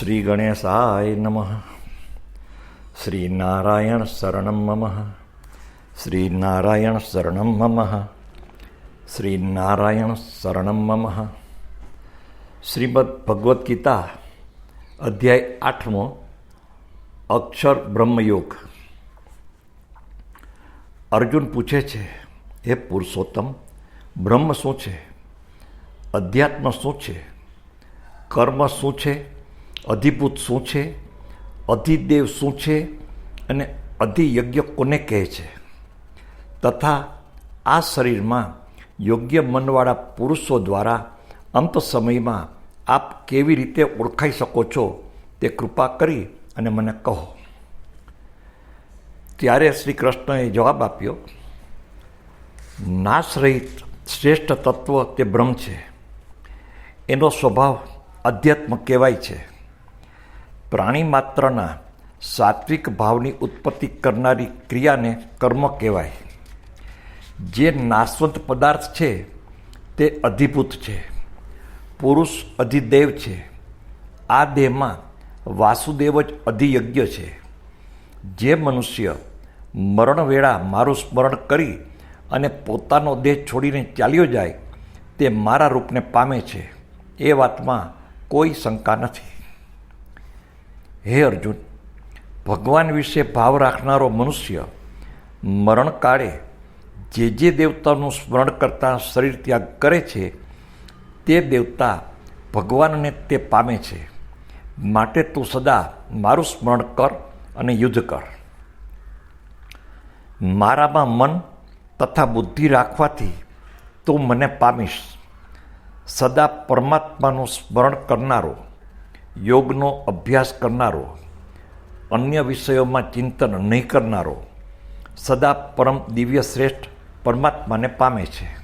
શ્રી ગણેશાય નમઃ શ્રી નારાયણ શરણમ મમ શ્રી નારાયણ શરણમ મમ શ્રી નારાયણ શરણમ મમ શ્રીમદ ભગવદ્ ગીતા અધ્યાય આઠમો અક્ષર બ્રહ્મયોગ અર્જુન પૂછે છે હે પુરુષોત્તમ બ્રહ્મ શું છે? અધ્યાત્મ શું છે? કર્મ શું છે? અધિભૂત શું છે? અધિદેવ શું છે? અને અધિયજ્ઞ કોને કહે છે? તથા આ શરીરમાં યોગ્ય મનવાળા પુરુષો દ્વારા અંત સમયમાં આપ કેવી રીતે ઓળખાઈ શકો છો તે કૃપા કરી અને મને કહો. ત્યારે શ્રી કૃષ્ણએ જવાબ આપ્યો નાશરહિત શ્રેષ્ઠ તત્વ તે બ્રહ્મ છે. એનો સ્વભાવ અધ્યાત્મ કહેવાય છે. પ્રાણી માત્રના સાત્વિક ભાવની ઉત્પત્તિ કરનારી ક્રિયાને કર્મ કહેવાય. જે નાશવંત પદાર્થ છે, તે અધિભૂત છે. પુરુષ અધિદેવ છે. આ દેહમાં વાસુદેવ જ અધિયજ્ઞ છે. જે મનુષ્ય મરણવેળા મારું સ્મરણ કરી અને પોતાનો દેહ છોડીને ચાલ્યો જાય, તે મારા રૂપને પામે છે. એ વાતમાં કોઈ શંકા નથી. હે અર્જુન, ભગવાન વિશે ભાવ રાખનારો મનુષ્ય મરણકાળે જે જે દેવતાનું સ્મરણ કરતાં શરીર ત્યાગ કરે છે, તે દેવતા ભગવાનને તે પામે છે. માટે તું સદા મારું સ્મરણ કર અને યુદ્ધ કર. મારામાં મન તથા બુદ્ધિ રાખવાથી તું મને પામીશ. સદા પરમાત્માનું સ્મરણ કરનારો યોગનો અભ્યાસ કરનારો, અન્ય વિષયોમાં ચિંતન નહીં કરનારો, સદા પરમ દિવ્ય શ્રેષ્ઠ પરમાત્માને પામે છે.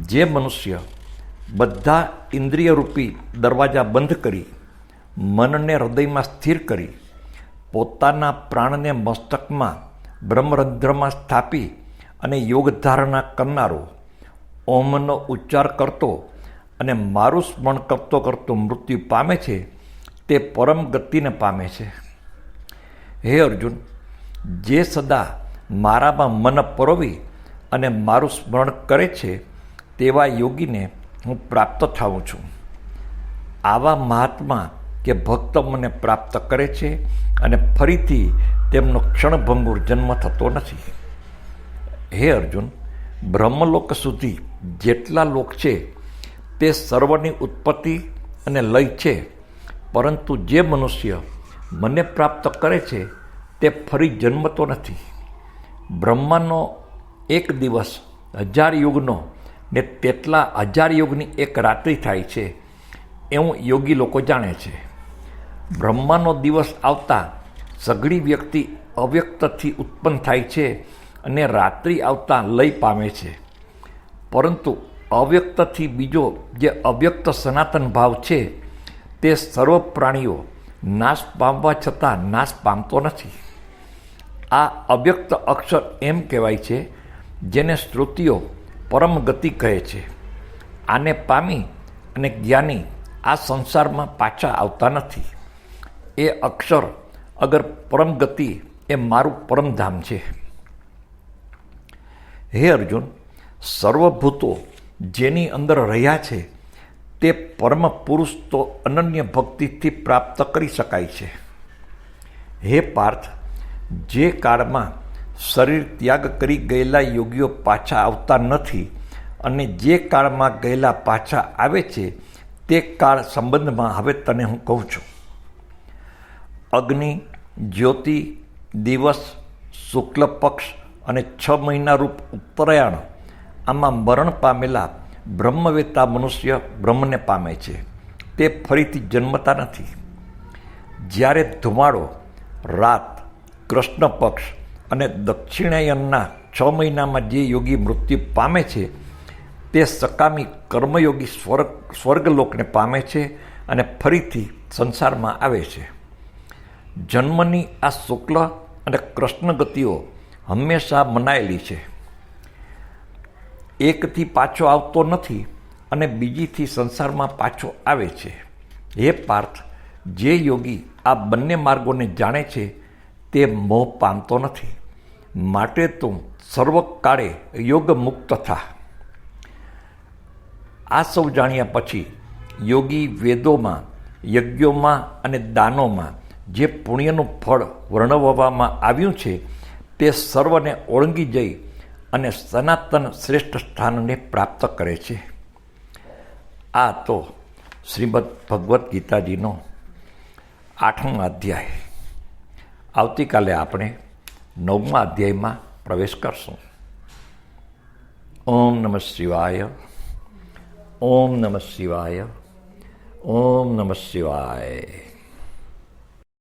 જે મનુષ્ય બધા ઇન્દ્રિયરૂપી દરવાજા બંધ કરી, મનને હૃદયમાં સ્થિર કરી, પોતાના પ્રાણને મસ્તકમાં, બ્રહ્મરંધ્રમાં સ્થાપી અને યોગ ધારણા કરનારો, ઓમનો ઉચ્ચાર કરતો અને મારું સ્મરણ કરતો કરતો મૃત્યુ પામે છે, તે પરમ ગતિને પામે છે. હે અર્જુન, જે સદા મારામાં મન પરોવી અને મારું સ્મરણ કરે છે, તેવા યોગીને હું પ્રાપ્ત થાઉં છું. આવા મહાત્મા કે ભક્ત મને પ્રાપ્ત કરે છે અને ફરીથી તેમનો ક્ષણભંગુર જન્મ થતો નથી. હે અર્જુન, બ્રહ્મલોક સુધી જેટલા લોક છે તે સર્વની ઉત્પત્તિ અને લય છે. પરંતુ જે મનુષ્ય મને પ્રાપ્ત કરે છે, તે ફરી જન્મતો નથી. બ્રહ્માનો એક દિવસ હજાર યુગનો ને તેટલા હજાર યુગની એક રાત્રિ થાય છે, એવું યોગી લોકો જાણે છે. બ્રહ્માનો દિવસ આવતા સઘળી વ્યક્તિ અવ્યક્તથી ઉત્પન્ન થાય છે અને રાત્રિ આવતા લય પામે છે. પરંતુ અવ્યક્તથી બીજો જે અવ્યક્ત સનાતન ભાવ છે, તે સર્વ પ્રાણીઓ નાશ પામવા છતાં નાશ પામતો નથી. આ અવ્યક્ત અક્ષર એમ કહેવાય છે, જેને શ્રુતિઓ પરમ ગતિ કહે છે. આને પામી અને જ્ઞાની આ સંસારમાં પાછા આવતા નથી. એ અક્ષર અગર પરમ ગતિ એ મારું પરમધામ છે. હે અર્જુન, સર્વભૂતો જેની અંદર રહ્યા છે, તે પરમ પુરુષ તો અનન્ય ભક્તિથી પ્રાપ્ત કરી શકાય છે. હે પાર્થ, જે કાળમાં શરીર ત્યાગ કરી ગયેલા યોગીઓ પાછા આવતા નથી અને જે કાળમાં ગયેલા પાછા આવે છે, તે કાળ સંબંધમાં હવે તને હું કહું છું. અગ્નિ, જ્યોતિ, દિવસ, શુક્લ પક્ષ અને છ મહિના રૂપ ઉત્તરાયણ આમાં મરણ પામેલા બ્રહ્મવેતા મનુષ્ય બ્રહ્મને પામે છે. તે ફરીથી જન્મતા નથી. જ્યારે ધુમાડો, રાત, કૃષ્ણ પક્ષ અને દક્ષિણાયનના છ મહિનામાં જે યોગી મૃત્યુ પામે છે, તે સકામી કર્મયોગી સ્વર્ગ સ્વર્ગલોકને પામે છે અને ફરીથી સંસારમાં આવે છે. જન્મની આ શુક્લ અને કૃષ્ણ ગતિઓ હંમેશા મનાયેલી છે. એકથી પાછો આવતો નથી અને બીજીથી સંસારમાં પાછો આવે છે. હે પાર્થ, જે યોગી આ બંને માર્ગોને જાણે છે, તે મોહ પામતો નથી. માટે તું સર્વકાળે યોગ મુક્ત થા. આ સૌ જાણ્યા પછી યોગી વેદોમાં, યજ્ઞોમાં અને દાનોમાં જે પુણ્યનું ફળ વર્ણવવામાં આવ્યું છે, તે સર્વને ઓળંગી જઈ અને સનાતન શ્રેષ્ઠ સ્થાનને પ્રાપ્ત કરે છે. આ તો શ્રીમદ ભગવદ્ ગીતાજીનો આઠમો અધ્યાય. આવતીકાલે આપણે નવમા અધ્યાયમાં પ્રવેશ કરશું. ઓમ નમઃ શિવાય, ઓમ નમઃ શિવાય, ઓમ નમઃ શિવાય.